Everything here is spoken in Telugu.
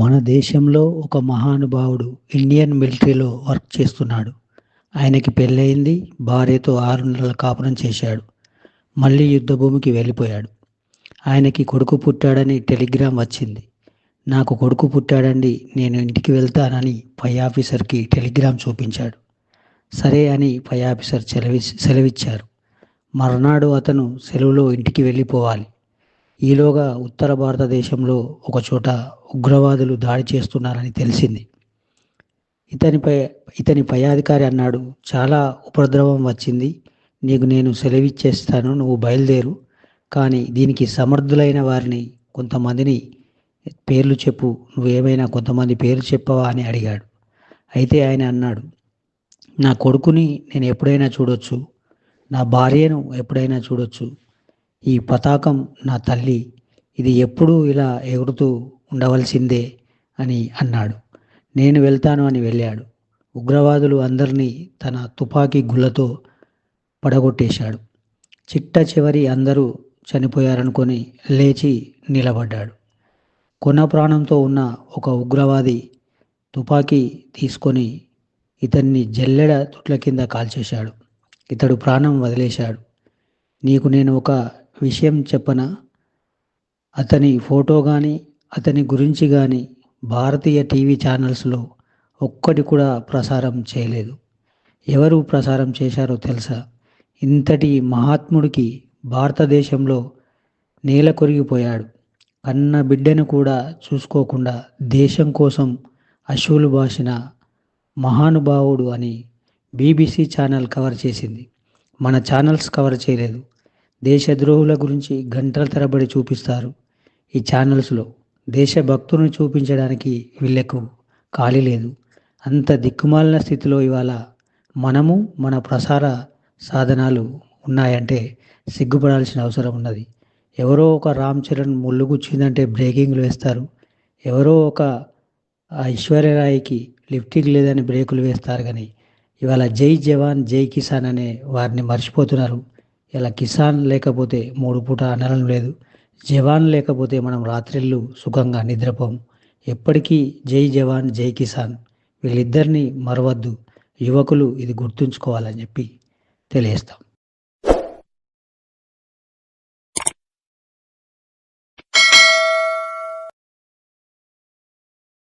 మన దేశంలో ఒక మహానుభావుడు ఇండియన్ మిలిటరీలో వర్క్ చేస్తున్నాడు. ఆయనకి పెళ్ళయింది భార్యతో ఆరు నెలల కాపురం చేశాడు. మళ్ళీ యుద్ధభూమికి వెళ్ళిపోయాడు. ఆయనకి కొడుకు పుట్టాడని టెలిగ్రామ్ వచ్చింది. నాకు కొడుకు పుట్టాడండి నేను ఇంటికి వెళ్తానని పై ఆఫీసర్కి టెలిగ్రామ్ చూపించాడు. సరే అని పై ఆఫీసర్ సెలవి సెలవిచ్చారు. మర్నాడు అతను సెలవులో ఇంటికి వెళ్ళిపోవాలి. ఈలోగా ఉత్తర భారతదేశంలో ఒకచోట ఉగ్రవాదులు దాడి చేస్తున్నారని తెలిసింది. ఇతనిపై ఇతని పై అధికారి అన్నాడు చాలా ఉపద్రవం వచ్చింది. నీకు నేను సెలవిచ్చేస్తాను నువ్వు బయలుదేరు. కానీ దీనికి సమర్థులైన వారిని కొంతమందిని పేర్లు చెప్పు. నువ్వేమైనా కొంతమంది పేర్లు చెప్పవా? అని అడిగాడు. అయితే ఆయన అన్నాడు నా కొడుకుని నేను ఎప్పుడైనా చూడొచ్చు. నా భార్యను ఎప్పుడైనా చూడొచ్చు. ఈ పతాకం నా తల్లి. ఇది ఎప్పుడూ ఇలా ఎగురుతూ ఉండవలసిందే అని అన్నాడు. నేను వెళ్తాను అని వెళ్ళాడు. ఉగ్రవాదులు అందరినీ తన తుపాకీ గుళ్ళతో పడగొట్టేశాడు. చిట్ట చివరి అందరూ చనిపోయారనుకొని లేచి నిలబడ్డాడు. కొన ప్రాణంతో ఉన్న ఒక ఉగ్రవాది తుపాకీ తీసుకొని ఇతన్ని జల్లెడ తుట్ల కింద కాల్చేశాడు. ఇతడు ప్రాణం వదిలేశాడు. నీకు నేను ఒక విషయం చెప్పన అతని ఫోటో కానీ అతని గురించి కానీ భారతీయ టీవీ ఛానల్స్లో ఒక్కటి కూడా ప్రసారం చేయలేదు. ఎవరు ప్రసారం చేశారో తెలుసా? ఇంతటి మహాత్ముడికి భారతదేశంలో నేల కొరిగిపోయాడు. కన్న బిడ్డను కూడా చూసుకోకుండా దేశం కోసం అశువులు బాసిన మహానుభావుడు అని బీబీసీ ఛానల్ కవర్ చేసింది. మన ఛానల్స్ కవర్ చేయలేదు. దేశద్రోహుల గురించి గంటల తరబడి చూపిస్తారు. ఈ ఛానల్స్లో దేశభక్తులను చూపించడానికి వీళ్ళకు ఖాళీ లేదు. అంత దిక్కుమాలిన స్థితిలో ఇవాళ మనము మన ప్రసార సాధనాలు ఉన్నాయంటే సిగ్గుపడాల్సిన అవసరం ఉన్నది. ఎవరో ఒక రామ్ చరణ్ ముళ్ళు గుచ్చిందంటే బ్రేకింగ్లు వేస్తారు. ఎవరో ఒక ఐశ్వర్యరాయికి లిఫ్టింగ్ లేదని బ్రేకులు వేస్తారు కానీ ఇవాళ జై జవాన్ జై కిసాన్ అనే వారిని మర్చిపోతున్నారు. ఇలా కిసాన్ లేకపోతే మూడు పూట అనడం లేదు. జవాన్ లేకపోతే మనం రాత్రిళ్ళు సుఖంగా నిద్రపోము ఎప్పటికీ జై జవాన్ జై కిసాన్. వీళ్ళిద్దరిని మరవద్దు. యువకులు ఇది గుర్తుంచుకోవాలని చెప్పి తెలియస్తాం